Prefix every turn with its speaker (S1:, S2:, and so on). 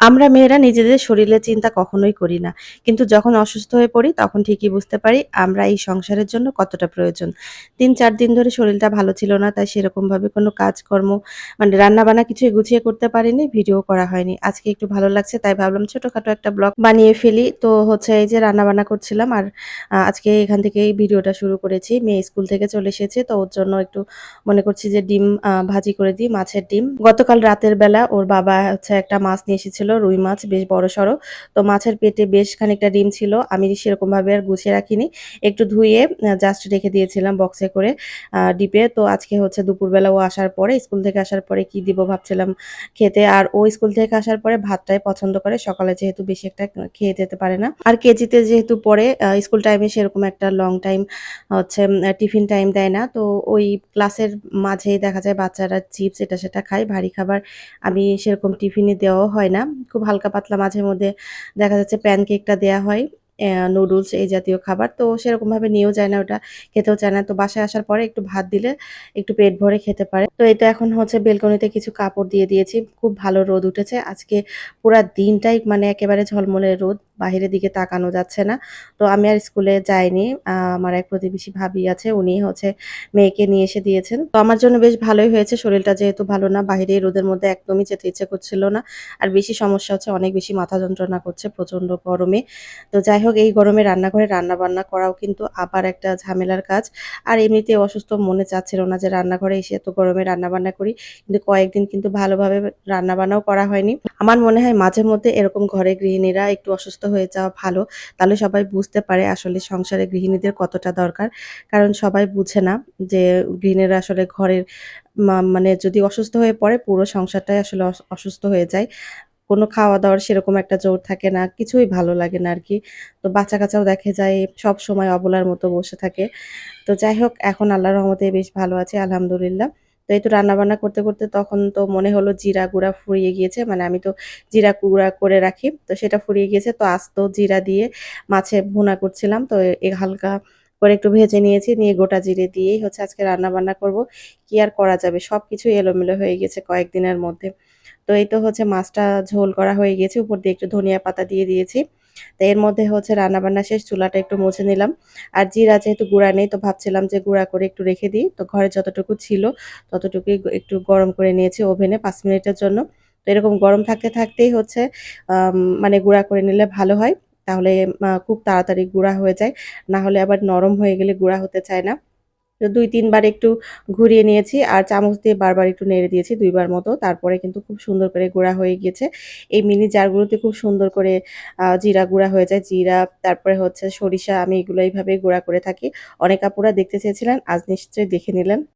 S1: আমরা মেয়েরা নিজেদের শরীরের চিন্তা কখনোই করি না। কিন্তু যখন অসুস্থ হয়ে পড়ি তখন ঠিকই বুঝতে পারি আমরা এই সংসারের জন্য কতটা প্রয়োজন। ৩-৪ দিন ধরে শরীরটা ভালো ছিল না তাই সেরকমভাবে কোনো কাজকর্ম মানে রান্নাবান্না কিছুই গুছিয়ে করতে পারিনি, ভিডিও করা হয়নি। আজকে একটু ভালো লাগছে তাই ভাবলাম ছোটোখাটো একটা ব্লগ বানিয়ে ফেলি। তো হচ্ছে এই যে রান্নাবান্না করছিলাম আর আজকে এখান থেকেই ভিডিওটা শুরু করেছি। মেয়ে স্কুল থেকে চলে এসেছে তো ওর জন্য একটু মনে করছি যে ডিম ভাজি করে দিই, মাছের ডিম। গতকাল রাতের বেলা ওর বাবা হচ্ছে একটা মাছ নিয়ে এসেছিল রুই মাছ বেশ বড় সড়ো তো মাছের পেটে বেশ খানিকটা ডিম ছিল। আমি সেরকমভাবে আর গুছিয়ে রাখিনি। একটু ধুয়ে জাস্ট রেখে দিয়েছিলাম বক্সে করে ডিপে। তো আজকে হচ্ছে দুপুরবেলা ও আসার পরে, স্কুল থেকে আসার পরে কি দিব ভাবছিলাম খেতে। আর ও স্কুল থেকে আসার পরে ভাতটাই পছন্দ করে। সকালে যেহেতু বেশি একটা খেয়ে যেতে পারে না। আর কেজিতে যেহেতু পরে স্কুল টাইমে সেরকম একটা লং টাইম হচ্ছে টিফিন টাইম দেয় না। তো ওই ক্লাসের মাঝেই দেখা যায় বাচ্চারা চিপস এটা সেটা খায়। ভারী খাবার আমি সেরকম টিফিনে দেওয়াও হয় না। খুব হালকা পাতলা মাঝে মধ্যে দেখা যাচ্ছে প্যানকেকটা দেওয়া হয়। নুডলস এই জাতীয় খাবার। তো সেরকমভাবে নিয়েও যায় না ওটা, খেতেও চায় না। তো বাসায় আসার পরে একটু ভাত দিলে একটু পেট ভরে খেতে পারে। তো এই তো এখন হচ্ছে বেলকনিতে কিছু কাপড় দিয়ে দিয়েছি। খুব ভালো রোদ উঠেছে। আজকে পুরা দিনটাই মানে একেবারে ঝলমলে রোদ। বাহিরের দিকে তাকানো যাচ্ছে না। তো আমি আর স্কুলে যাইনি। আমার এক প্রতিবেশী ভাবি আছে উনি হচ্ছে মেয়েকে নিয়ে এসে দিয়েছেন। তো আমার জন্য বেশ ভালোই হয়েছে। শরীরটা যেহেতু ভালো না বাহিরে রোদের মধ্যে একদমই যেতে ইচ্ছে করছিল না। আর বেশি সমস্যা হচ্ছে অনেক বেশি মাথা যন্ত্রণা করছে প্রচণ্ড গরমে। তো যাই হোক এই গরমে রান্নাঘরে রান্নাবান্না করাও কিন্তু আবার একটা ঝামেলার কাজ। আর এমনিতে অসুস্থ মনে চাচ্ছিল না যে রান্নাঘরে এসে এত গরমে রান্নাবান্না করি। কিন্তু কয়েকদিন কিন্তু ভালোভাবে রান্নাবান্নাও করা হয়নি। আমার মনে হয় মাঝে মধ্যে এরকম ঘরে গৃহিণীরা একটু অসুস্থ হয়ে যাওয়া ভালো। তাহলে সবাই বুঝতে পারে আসলে সংসারে গৃহিণীদের কতটা দরকার। কারণ সবাই বুঝে না যে গৃহিণীরা আসলে ঘরের মানে যদি অসুস্থ হয়ে পড়ে পুরো সংসারটাই আসলে অস, অসুস্থ হয়ে যায়। কোনো খাওয়া-দাওয়ার সেরকম একটা জোর থাকে না। কিছুই ভালো লাগে না আর কি তো বাচ্চা-কাচ্চাও দেখা যায় সব সময় অবলার মতো বসে থাকে। তো যাই হোক এখন আল্লাহর রহমতে বেশ ভালো আছে আলহামদুলিল্লাহ। তো এই তো রান্নাবান্না করতে, করতে তখন তো মনে হলো জিরা গুঁড়া ফুরিয়ে গিয়েছে। মানে আমি তো জিরা গুঁড়া করে রাখি। তো সেটা ফুরিয়ে গিয়েছে। তো আস্ত জিরা দিয়ে মাছে ভুনা করছিলাম। তো এ হালকা করে একটু ভেজে নিয়েছি। নিয়ে গোটা জিরে দিয়েই হচ্ছে আজকে রান্নাবান্না করব। কি আর করা যাবে? সব কিছুই এলোমেলো হয়ে গেছে কয়েকদিনের মধ্যে। তো এই তো হচ্ছে মাছটা ঝোল করা হয়ে গিয়েছে। উপর দিয়ে একটু ধনিয়া পাতা দিয়ে দিয়েছি। তো এর মধ্যে হচ্ছে রান্নাবান্না শেষ চুলাটা একটু মুছে নিলাম। আর জিরা যেহেতু গুঁড়া নেই তো ভাবছিলাম যে গুঁড়া করে একটু রেখে দিই। তো ঘরে যতটুকু ছিল ততটুকুই একটু গরম করে নিয়েছি ওভেনে পাঁচ মিনিটের জন্য। তো এরকম গরম থাকতে, থাকতেই হচ্ছে মানে গুঁড়া করে নিলে ভালো হয়। তাহলে খুব তাড়াতাড়ি গুঁড়া হয়ে যায়। না হলে আবার নরম হয়ে গেলে গুঁড়া হতে চায় না। তো ২-৩ বার একটু ঘুরিয়ে নিয়েছি আর চামচ দিয়ে বারবার একটু নেড়ে দিয়েছি দুইবার মতো। তারপরে কিন্তু খুব সুন্দর করে গুঁড়া হয়ে গিয়েছে। এই মিনি জারগুলোতে খুব সুন্দর করে জিরা গুঁড়া হয়ে যায়। জিরা, তারপরে হচ্ছে সরিষা, আমি এগুলো এইভাবেই গুঁড়া করে থাকি। অনেক আপুরা দেখতে চেয়েছিলেন, আজ নিশ্চয়ই দেখে নিলেন।